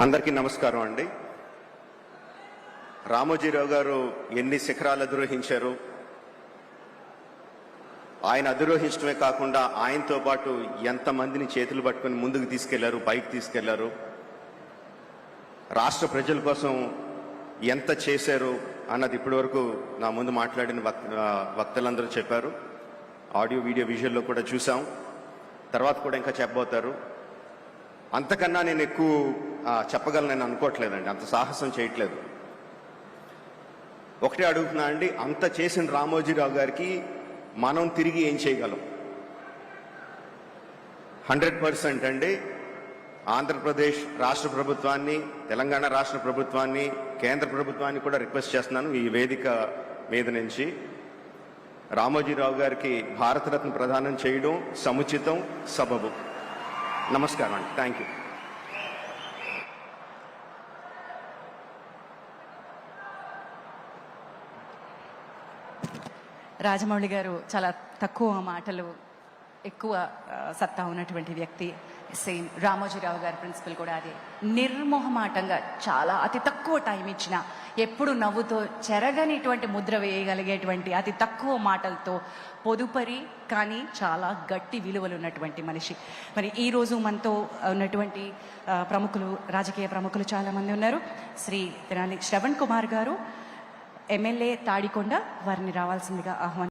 అందరికీ నమస్కారం అండి. రామోజీరావు గారు ఎన్ని శిఖరాలు అధిరోహించారు? ఆయన అధిరోహించడమే కాకుండా ఆయనతో పాటు ఎంతమందిని చేతులు పట్టుకొని ముందుకు తీసుకెళ్ళారు పైకి తీసుకెళ్ళారు? రాష్ట్ర ప్రజల కోసం ఎంత చేశారు అన్నది ఇప్పటివరకు నా ముందు మాట్లాడిన వక్- వక్తలందరూ చెప్పారు. ఆడియో వీడియో విజువల్లో కూడా చూసాం తర్వాత కూడా ఇంకా చెప్పబోతారు. అంతకన్నా నేను ఎక్కువ చెప్పగలను నేను అనుకోవట్లేదండి. అంత సాహసం చేయట్లేదు. ఒకటే అడుగుతున్నా అండి అంత చేసిన రామోజీరావు గారికి మనం తిరిగి ఏం చేయగలం? హండ్రెడ్ పర్సెంట్ అండి. ఆంధ్రప్రదేశ్ రాష్ట్ర ప్రభుత్వాన్ని తెలంగాణ రాష్ట్ర ప్రభుత్వాన్ని కేంద్ర ప్రభుత్వాన్ని కూడా రిక్వెస్ట్ చేస్తున్నాను ఈ వేదిక మీద నుంచి. రామోజీరావు గారికి భారతరత్న ప్రదానం చేయడం సముచితం సబబు. నమస్కారం అండి. Thank you. రాజమౌళి గారు చాలా తక్కువ మాటలు ఎక్కువ సత్తా ఉన్నటువంటి వ్యక్తి. సేమ్ రామోజీరావు గారి ప్రిన్సిపల్ కూడా అదే. నిర్మోహమాటంగా చాలా అతి తక్కువ టైం ఇచ్చిన ఎప్పుడు నవ్వుతో చెరగనిటువంటి ముద్ర వేయగలిగేటువంటి అతి తక్కువ మాటలతో పొదుపరి కానీ చాలా గట్టి విలువలు ఉన్నటువంటి మనిషి. మరి ఈరోజు మనతో ఉన్నటువంటి ప్రముఖులు రాజకీయ ప్రముఖులు చాలామంది ఉన్నారు. శ్రీ తెనాలి శ్రవణ్ కుమార్ గారు ఎమ్మెల్యే తాడికొండ వారిని రావాల్సిందిగా ఆహ్వానం